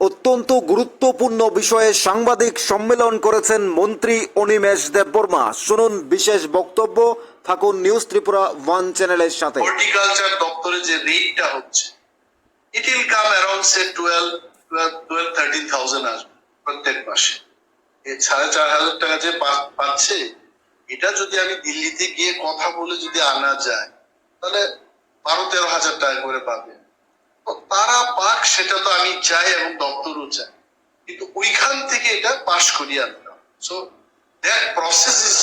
অত্যন্ত গুরুত্বপূর্ণ বিষয়ে সাংবাদিক সম্মেলন করেছেন মন্ত্রী অনিমেষ দেববর্মা। শুনুন বিশেষ বক্তব্য, থাকুন নিউজ ত্রিপুরা ওয়ান চ্যানেলের সাথে। হর্টিকালচার দপ্তরে যে রেটটা হচ্ছে it will come around say twelve twelve thirteen প্রত্যেক মাসে। সাড়ে চার হাজার টাকা যে পাচ্ছে, এটা যদি আমি দিল্লিতে গিয়ে কথা বলে যদি আনা যায়, তাহলে বারো, তেরো হাজার টাকা করে পাবে। তারা পাক, সেটা তো আমি চাই এবং দপ্তরও চাই। কিন্তু ওইখান থেকে এটা পাশ করিয়ে আনতে সো প্রসেস ইজ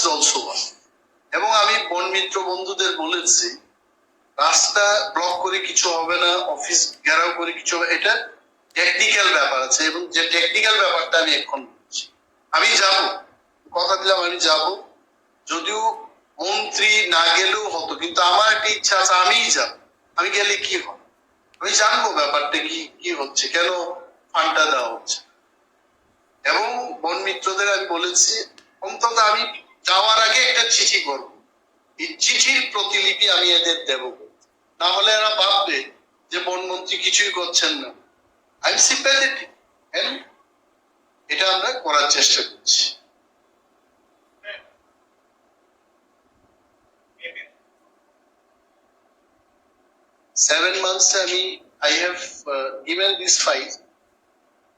এবং আমি বন মিত্র বন্ধুদের বলেছি, রাস্তা ব্লক করে কিছু হবে না অফিস ঘেরাও করে কিছু হবে এটা টেকনিক্যাল ব্যাপার আছে এবং যে টেকনিক্যাল ব্যাপারটা আমি এখন বলছি। আমি যাব, কথা দিলাম, আমি যাব। যদিও মন্ত্রী না গেলেও হতো, কিন্তু আমার একটা ইচ্ছা আছে, আমিই যাব। আমি গেলে কি হবে? আমি জানব ব্যাপারটা কি কি হচ্ছে, কেন ফান্ডটা দেওয়া হচ্ছে? এবং বন মিত্রদের আমি বলেছি, অন্তত আমি যাওয়ার আগে একটা চিঠি করব। এই চিঠির প্রতিলিপি আমি এদের দেব। না হলে এরা ভাববে যে বনমন্ত্রী কিছুই করছেন না। আই সিম্প্যাথেটিক এটা আমরা করার চেষ্টা করছি। সেভেন মান্থস আমি I have given this file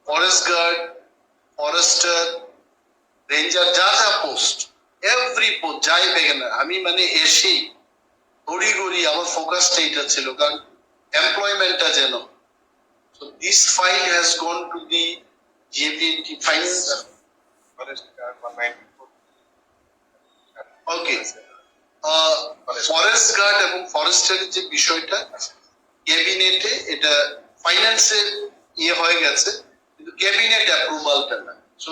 forest guard forester ranger যা যা পোস্ট এভরি পোস্ট যাই পেগে না আমি মানে গড়ি গড়ি আমার ফোকাসটা এটা ছিল কারণ এমপ্লয়মেন্টটা যেন So this file has gone to the GAPNT finance. Okay. Forest guard এবং ফরেস্টের যে বিষয়টা ক্যাবিনেটে এটা ফাইন্যান্সের ইয়ে হয়ে গেছে, কিন্তু ক্যাবিনেট অ্যাপ্রুভালটা না। So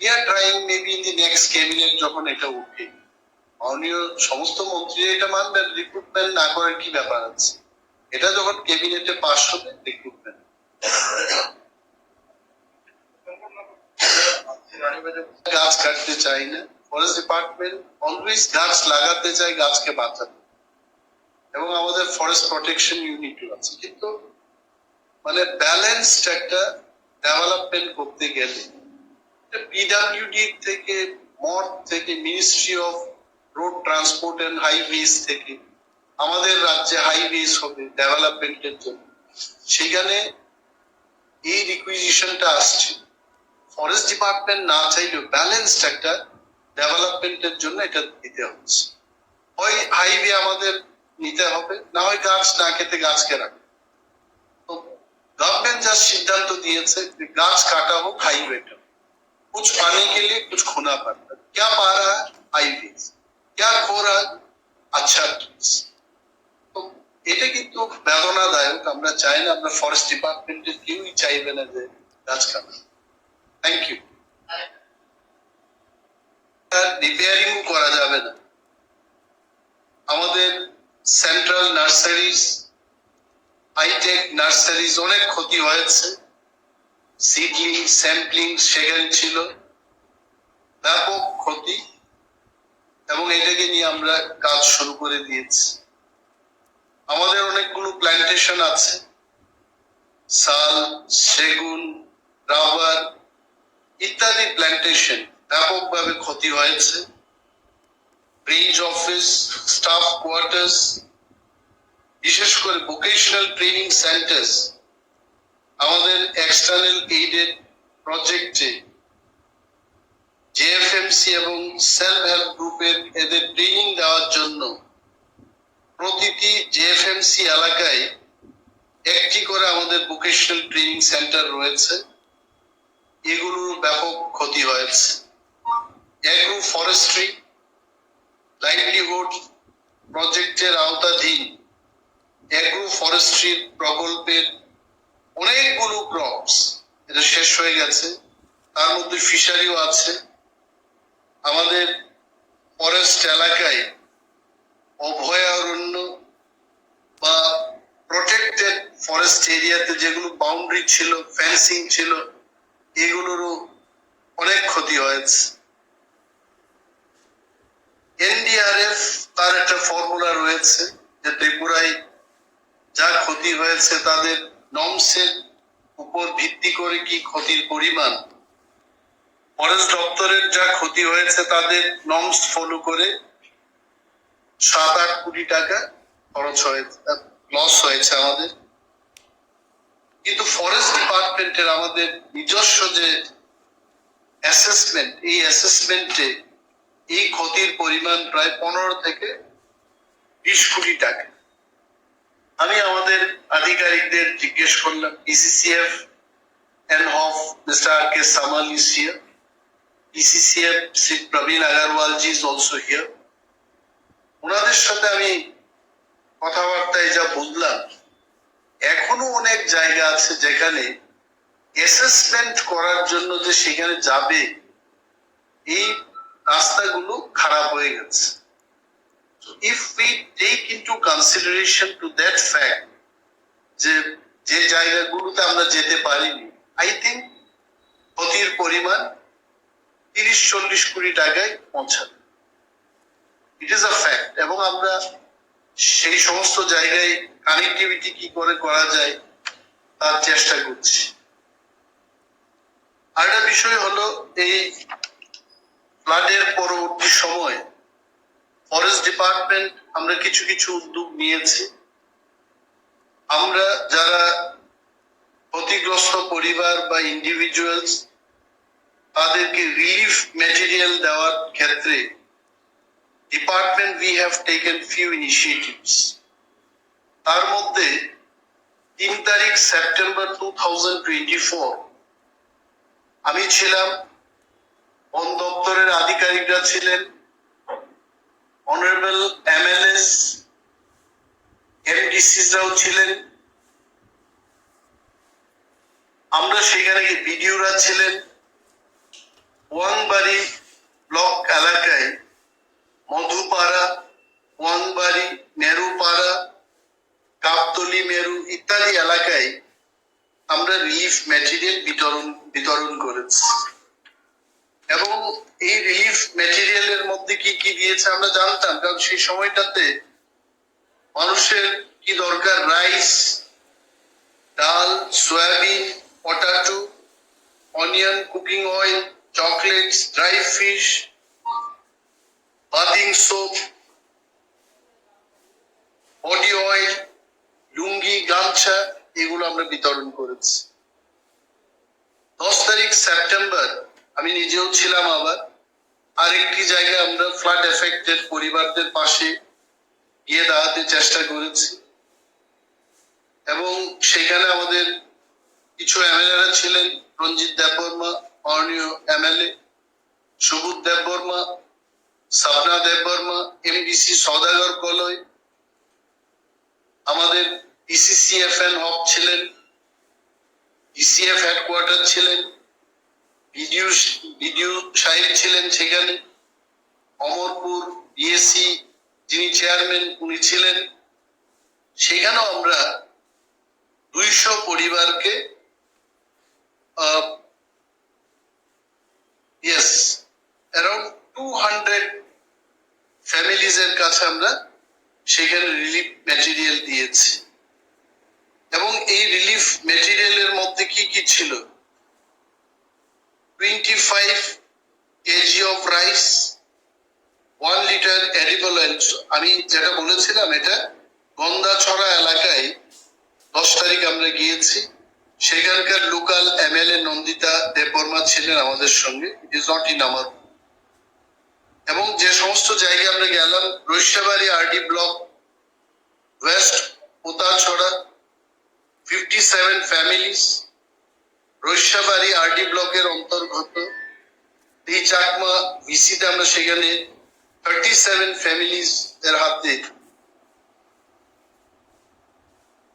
we are trying maybe in the next cabinet যখন এটা উঠে। মাননীয় সমস্ত মন্ত্রী এটা মানবেন রিক্রুটমেন্ট না করার কি ব্যাপার আছে? এটা যখন ক্যাবিনেটে পাস হবে রিক্রুটমেন্ট গাছ কাটতে চাই না। ফরেস্ট ডিপার্টমেন্ট অলওয়েজ গাছ লাগাতে চাই গাছকে বাঁচাতে। এবং আমাদের ফরেস্ট প্রোটেকশন ইউনিটও আছে। কিন্তু মানে ব্যালেন্সড একটা ডেভেলপমেন্ট করতে গেলে পিডাব্লিউডি থেকে মড থেকে ministry of road transport and highways থেকে আমাদের রাজ্যে হাইওয়েজ হবে ডেভেলপমেন্টের জন্য। সেখানে এই রিকুইজিশনটা আসছে। ফরেস্ট ডিপার্টমেন্ট না চাইলেও ব্যালেন্সড একটা ডেভেলপমেন্টের জন্য এটা দিতে হচ্ছে। ওই হাইওয়ে আমাদের নিতে হবে না হয় গাছ না কেটে গাছকে রাখবে তো गवर्नमेंट যা সিদ্ধান্ত দিয়েছে যে গাছ কাটা হোক হাইওয়েটা कुछ पाने के लिए कुछ खोना पड़ता है क्या पा रहा है हाईवे क्या खो रहा है अच्छा trees। তো এটা কিন্তু বেদনাদায়ক আমরা চাই না আমরা ফরেস্ট ডিপার্টমেন্টের কেউই চাইবে না যে গাছ কাটা থ্যাংক ইউ রিপেয়ারিং করা যাবে না আমাদের সেন্ট্রাল নার্সারিজ হাইটেক নার্সারিজ অনেক ক্ষতি হয়েছে। সিডলিং স্যাম্পলিং সেখানে ছিল। ব্যাপক ক্ষতি। এবং এটাকে নিয়ে আমরা কাজ শুরু করে দিয়েছি। আমাদের অনেকগুলো প্ল্যান্টেশন আছে। শাল সেগুন, রাবার ইত্যাদি প্ল্যান্টেশন ব্যাপকভাবে ক্ষতি হয়েছে। রেঞ্জ অফিস স্টাফ কোয়ার্টার্স বিশেষ করে ভোকেশনাল ট্রেনিং সেন্টার্স আমাদের এক্সটার্নাল এইডেড প্রজেক্টে জেএফএমসি এবং সেলফ হেল্প গ্রুপের এদের ট্রেনিং দেওয়ার জন্য প্রতিটি জেএফএমসি এলাকায় একটি করে আমাদের ভোকেশনাল ট্রেনিং সেন্টার রয়েছে। এগুলোর ব্যাপক ক্ষতি হয়েছে। অ্যাগ্রো ফরেস্ট্রি লাইভলিহুড প্রজেক্টের আওতাধীন অ্যাগ্রো ফরেস্ট্রি প্রকল্পের অনেকগুলো ক্রপস এটা শেষ হয়ে গেছে। তার মধ্যে ফিশারিও আছে। আমাদের ফরেস্ট এলাকায় অভয়ারণ্য বা প্রোটেক্টেড ফরেস্ট এরিয়াতে যেগুলো বাউন্ডারি ছিল ফেন্সিং ছিল, এগুলোরও অনেক ক্ষতি হয়েছে। এনডিআরএফ তার একটা ফর্মুলা রয়েছে যে ত্রিপুরায় যা ক্ষতি হয়েছে তাদের নমসের উপর ভিত্তি করে কি ক্ষতির পরিমাণ? ফরেস্ট দপ্তরের যা ক্ষতি হয়েছে তাদের নর্মস ফলো করে সাত আট কোটি টাকা খরচ হয়েছে লস হয়েছে আমাদের। কিন্তু ফরেস্ট ডিপার্টমেন্টের আমাদের নিজস্ব যে অ্যাসেসমেন্ট এই অ্যাসেসমেন্টে এই ক্ষতির পরিমাণ প্রায় পনেরো থেকে বিশ কোটি টাকা আমি আমাদের আধিকারিকদের জিজ্ঞেস করলাম ইসিসিএফ. Samal is here. ECCF Sri Praveen Agarwal ji is also here. ওনাদের সাথে আমি কথাবার্তায় যা বুঝলাম এখনও অনেক জায়গা আছে যেখানে অ্যাসেসমেন্ট করার জন্য যে সেখানে যাবে, এই রাস্তাগুলো খারাপ হয়ে গেছে। If we take into consideration to that fact যে যে জায়গাগুলোতে আমরা যেতে পারিনি আই থিঙ্ক ক্ষতির পরিমাণ তিরিশ, চল্লিশ কোটি টাকায় পৌঁছাবে। ইট ইজ আ ফ্যাক্ট এবং আমরা সেই সমস্ত জায়গায় কানেক্টিভিটি কি করে করা যায়, তার চেষ্টা করছি। আরেকটা বিষয় হলো এই ফ্লাডের পরবর্তী সময় ফরেস্ট ডিপার্টমেন্ট আমরা কিছু কিছু উদ্যোগ নিয়েছি। আমরা যারা ক্ষতিগ্রস্ত পরিবার বা ইন্ডিভিজুয়ালস তাদেরকে রিলিফ মেটেরিয়াল দেওয়ার ক্ষেত্রে department we have taken few initiatives তার মধ্যে তিন তারিখ September two thousand twenty four আমি ছিলাম বন আধিকারিকরা ছিলেন। অনারেবল এমএলএস এমডিসিসরাও ছিলেন। আমরা সেখানে বিডিওরা ছিলেন। ওয়াংবাড়ি ব্লক এলাকায় মধুপাড়া, ওয়াংবাড়ি, নেরুপাড়া, কাপতলি, মেরু ইত্যাদি এলাকায় আমরা রিলিফ ম্যাটেরিয়াল বিতরণ বিতরণ করেছি। এবং এই রিলিফ ম্যাটেরিয়ালের মধ্যে কি কি দিয়েছে আমরা জানতাম, কারণ সেই সময়টাতে মানুষের কি দরকার? Rice dal soybean potato onion cooking oil chocolates dry fish bathing soap body oil lungi, gamcha, এগুলো আমরা বিতরণ করেছি। দশ তারিখ সেপ্টেম্বর আমি নিজেও ছিলাম আবার। আরেকটি জায়গায় আমরা ফ্লাড এফেক্টেড পরিবারদের পাশে গিয়ে দাঁড়াতে চেষ্টা করেছি। এবং সেখানে আমাদের কিছু এমএলএরা ছিলেন, রঞ্জিত দেববর্মা, মাননীয় এমএলএ সুবোধ দেববর্মা সাবনা দেববর্মা, এমডিসি সদাগর কলয়, আমাদের ইসিসিএফএন হক ছিলেন ইসিএফ হেডকোয়ার্টার ছিলেন বিডিও বিডিও সাহেব ছিলেন সেখানে। অমরপুর বিএসসি যিনি চেয়ারম্যান, উনি ছিলেন। সেখানেও আমরা দুইশো পরিবারকে yes around two hundred families এর কাছে আমরা সেখানে রিলিফ ম্যাটেরিয়াল দিয়েছি। এবং এই রিলিফ ম্যাটেরিয়ালের মধ্যে কি কি ছিল? Twenty five KG of rice one litre edible oil আমি যেটা বলেছিলাম এটা গন্দাছড়া এলাকায় দশ তারিখ আমরা গিয়েছি। সেখানকার লোকাল এমএলএ নন্দিতা দেববর্মা ছিলেন আমাদের সঙ্গে। ইট ইজ নট ইন আমার এবং যে সমস্ত জায়গায় আমরা গেলাম, Raishabari RD block west Utachhara fifty seven families Raishabari RD ব্লকের অন্তর্গত এই চাকমা ভিসিতে আমরা সেখানে থার্টি সেভেন ফ্যামিলিস এর হাতে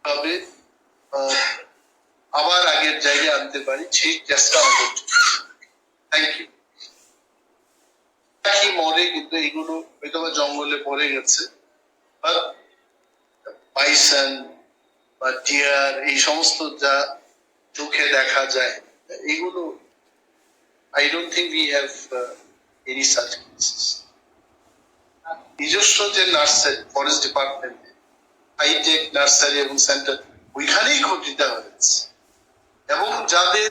হবে। আবার আগের জায়গায় আনতে পারি। সেই চেষ্টা থ্যাংক ইউ পাখি মরে কিন্তু এগুলো হয়তো জঙ্গলে পড়ে গেছে। বা পাইসন বা টিয়ার এই সমস্ত যা দেখা যায়, এগুলো I don't think we have any such cases নিজস্ব যে nursery forest department hitech nursery এবং সেন্টার ওইখানেই ক্ষতিটা হয়েছে। এবং যাদের